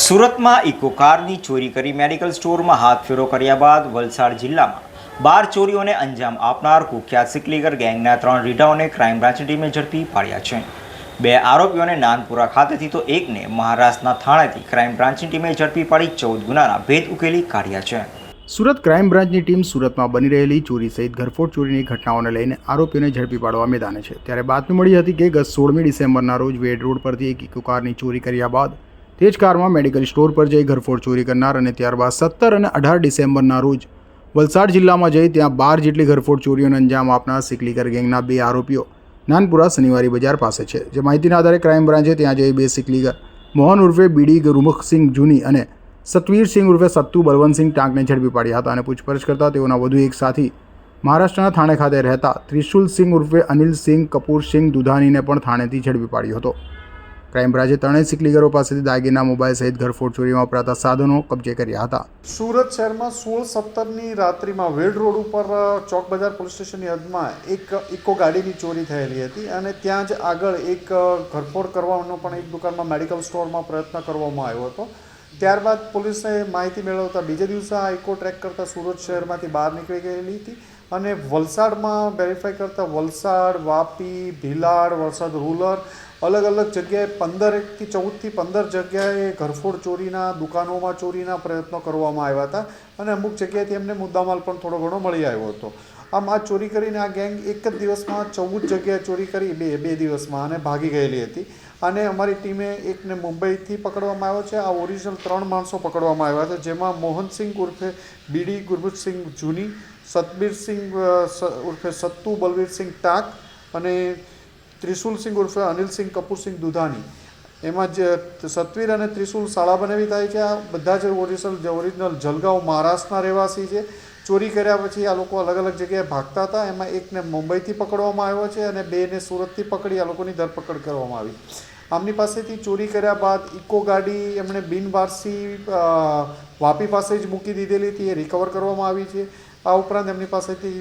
સુરતમાં ઇકો કારની ચોરી કરી મેડિકલ સ્ટોરમાં હાથ ફેરો કર્યા બાદ વલસાડ જિલ્લામાં બાર ચોરીઓને અંજામ આપનાર કુખ્યાત સિકલીગર ગેંગના ત્રણ રીડાઓને ક્રાઇમ બ્રાન્ચની ટીમે ઝડપી પાડ્યા છે. બે આરોપીઓને નાનપુરા ખાતેથી તો એકને મહારાષ્ટ્રના થાણેથી ક્રાઇમ બ્રાન્ચની ટીમે ઝડપી પાડી ચૌદ ગુનાના ભેદ ઉકેલી કાઢ્યા છે. સુરત ક્રાઇમ બ્રાન્ચની ટીમ સુરતમાં બની રહેલી ચોરી સહિત ઘરફોડ ચોરીની ઘટનાઓને લઈને આરોપીઓને ઝડપી પાડવા મેદાને છે. ત્યારે બાતમી મળી હતી કે ગત સોળમી ડિસેમ્બરના રોજ વેડ રોડ પરથી એક ઇકો કારની ચોરી કર્યા બાદ તે જ કારમાં મેડિકલ સ્ટોર પર જઈ ઘરફોડ ચોરી કરનાર અને ત્યારબાદ સત્તર અને અઢાર ડિસેમ્બરના રોજ વલસાડ જિલ્લામાં જઈ ત્યાં બાર જેટલી ઘરફોડ ચોરીઓને અંજામ આપનાર સિકલીગર ગેંગના બે આરોપીઓ નાનપુરા શનિવારી બજાર પાસે છે. જે માહિતીના આધારે ક્રાઇમ બ્રાન્ચે ત્યાં જઈ બે સિકલીગર મોહન ઉર્ફે બીડી ગુરુમુખસિંહ જૂની અને સતવીરસિંહ ઉર્ફે સત્તુ બલવંતસિંહ ટાંકને ઝડપી પાડ્યા હતા અને પૂછપરછ કરતા તેઓના વધુ એક સાથી મહારાષ્ટ્રના થાણે ખાતે રહેતા ત્રિશુલસિંહ ઉર્ફે અનિલસિંહ કપૂરસિંહ દુધાનીને પણ થાણેથી ઝડપી પાડ્યો હતો. ક્રાઇમ બ્રાન્ચે ત્રણેય સિકલીગરો પાસેથી દાગીના મોબાઈલ સહિત ઘરફોડ ચોરીમાં વપરાતા સાધનો કબજે કર્યા હતા. સુરત શહેરમાં સોળ સત્તરની રાત્રિમાં વેડ રોડ ઉપર ચોક બજાર પોલીસ સ્ટેશનની હદમાં એક ઇકો ગાડીની ચોરી થયેલી હતી અને ત્યાં જ આગળ એક ઘરફોડ કરવાનો પણ એક દુકાનમાં મેડિકલ સ્ટોરમાં પ્રયત્ન કરવામાં આવ્યો હતો. ત્યારબાદ પોલીસે માહિતી મેળવતા બીજે દિવસે આ ઇકો ટ્રેક કરતાં સુરત શહેરમાંથી બહાર નીકળી ગયેલી હતી. અને વલસાડમાં વેરીફાઈ કરતાં વલસાડ, વાપી, ભીલાડ, વલસાડ રૂરલ અલગ અલગ જગ્યાએ પંદરથી ચૌદથી પંદર જગ્યાએ ઘરફોડ ચોરીના, દુકાનોમાં ચોરીના પ્રયત્નો કરવામાં આવ્યા હતા અને અમુક જગ્યાએથી એમને મુદ્દામાલ પણ થોડો ઘણો મળી આવ્યો હતો. આમ આ ચોરી કરીને આ ગેંગ એક જ દિવસમાં ચૌદ જગ્યાએ ચોરી કરી, બે બે દિવસમાં અને ભાગી ગયેલી હતી. અને અમારી ટીમે એકને મુંબઈથી પકડવામાં આવ્યો છે, આ ઓરિજિનલ ત્રણ માણસો પકડવામાં આવ્યા છે જેમાં મોહનસિંહ ઉર્ફે, બીડી ગુરબુજસિંહ જૂની સતબીરસિંહ ઉર્ફે સત્તુ બલવીરસિંહ ટાક અને ત્રિશુલસિંહ ઉર્ફે અનિલસિંહ કપૂરસિંહ દુધાની એમાં જે સત્વીર અને ત્રિશુલ શાળા બનાવી થાય છે. આ બધા જ ઓરિજિનલ ઓરિજિનલ જલગાંવ મહારાષ્ટ્રના રહેવાસી છે. ચોરી કર્યા પછી આ લોકો અલગ અલગ જગ્યાએ ભાગતા હતા. એમાં એકને મુંબઈથી પકડવામાં આવ્યો છે અને બેને સુરતથી પકડી આ લોકોની ધરપકડ કરવામાં આવી. આમની પાસેથી ચોરી કર્યા બાદ ઇકો ગાડી એમણે બિનવારસી વાપી પાસે જ મૂકી દીધેલી હતી, એ રિકવર કરવામાં આવી છે. આ ઉપરાંત એમની પાસેથી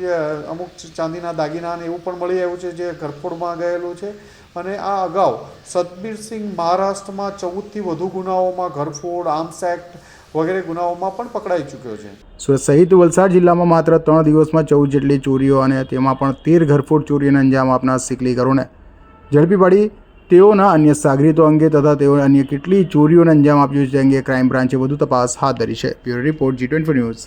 અમુક ચાંદીના દાગીના અને એવું પણ મળી આવ્યું છે, જે ઘરફોડમાં ગયેલું છે. અને આ અગાઉ સતબીરસિંહ મહારાષ્ટ્રમાં ચૌદથી વધુ ગુનાઓમાં ઘરફોડ, આર્મ્સ એક્ટ વગેરે ગુનાઓમાં પણ પકડાઈ ચૂક્યો છે. સુરત સહિત વલસાડ જિલ્લામાં માત્ર ત્રણ દિવસમાં ચૌદ જેટલી ચોરીઓ અને તેમાં પણ તેર ઘરફોડ ચોરીને અંજામ આપનાર સિકલીગરોને. ઝડપી પાડી તેઓના અન્ય સાગરીતો અંગે તથા તેઓએ અન્ય કેટલી ચોરીઓને અંજામ આપ્યું છે અંગે ક્રાઇમ બ્રાન્ચે વધુ તપાસ હાથ ધરી છે. Bureau report G twenty news.